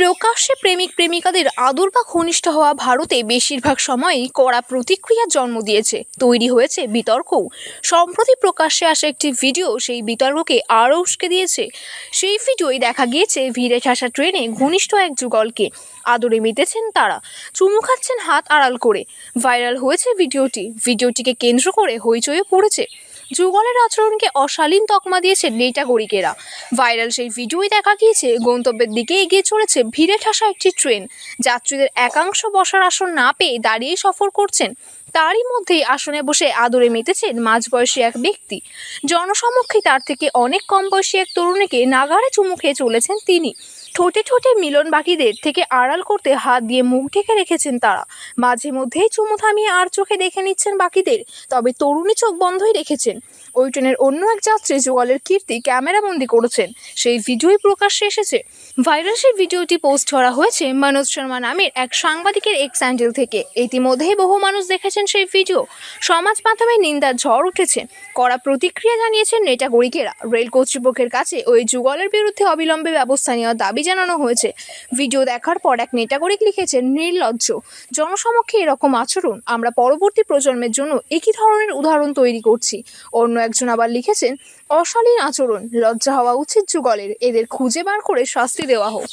প্রকাশ্যে প্রেমিক প্রেমিকাদের আদর বা ঘনিষ্ঠ হওয়া ভারতে বেশিরভাগ সময়ই কড়া প্রতিক্রিয়ার জন্ম দিয়েছে। তৈরি হয়েছে বিতর্কও। সম্প্রতি প্রকাশ্যে আসা একটি ভিডিও সেই বিতর্ককে আরও উস্কে দিয়েছে। সেই ভিডিওয় দেখা গিয়েছে ভিড়ে ঠাসা ট্রেনে ঘনিষ্ঠ এক যুগলকে। আদরে মেতেছেন তারা। চুমু খাচ্ছেন হাত আড়াল করে। ভাইরাল হয়েছে ভিডিওটি। ভিডিওটিকে কেন্দ্র করে হইচইয়ে পড়েছে। যুগলের আচরণকে অশালীন তকমা দিয়েছে নেটাগরিকেরা ভাইরাল সেই ভিডিওই দেখা গিয়েছে, গন্তব্যের দিকে এগিয়ে চলেছে ভিড়ে ঠাসা একটি ট্রেন। যাত্রীদের একাংশ বসার আসন না পেয়ে দাঁড়িয়ে সফর করছেন। তারই মধ্যেই আসনে বসে আদরে মেতেছেন মাঝবয়সী এক ব্যক্তি। জনসমক্ষে তার থেকে অনেক কম বয়সী এক তরুণীকে নাগারে চুমু খেয়ে চলেছেন তিনি। ঠোঁটে ঠোঁটে মিলন বাকিদের থেকে আড়াল করতে হাত দিয়ে মুখ ঢেকে রেখেছেন তারা। মাঝে মধ্যেই চুমু থামিয়ে আর চোখে দেখে নিচ্ছেন বাকিদের, তবে তরুণী চোখ বন্ধই রেখেছেন। ওই ট্রেনের অন্য এক যাত্রী যুগলের কীর্তি ক্যামেরাবন্দি করেছেন। সেই ভিডিওই প্রকাশ্যে এসেছে। ভাইরাল সেই ভিডিওটি পোস্ট করা হয়েছে মনোজ শর্মা নামের এক সাংবাদিকের এক্স হ্যান্ডেল থেকে। ইতিমধ্যেই বহু মানুষ দেখেছেন সেই ভিডিও। সমাজ মাধ্যমে নিন্দার ঝড় উঠেছে। কড়া প্রতিক্রিয়া জানিয়েছেন নেটাগরিকেরা রেল কর্তৃপক্ষের কাছে ওই যুগলের বিরুদ্ধে অবিলম্বে ব্যবস্থা নেওয়ার দাবি জানানো হয়েছে। ভিডিও দেখার পর এক নেটাগরিক লিখেছেন, নির্লজ্জ। জনসমক্ষে এরকম আচরণ। আমরা পরবর্তী প্রজন্মের জন্য একই ধরনের উদাহরণ তৈরি করছি। অন্য একজন আবার লিখেছেন, অশালীন আচরণ, লজ্জা হওয়া উচিত যুগলের, এদের খুঁজে বার করে শাস্তি দেওয়া হোক।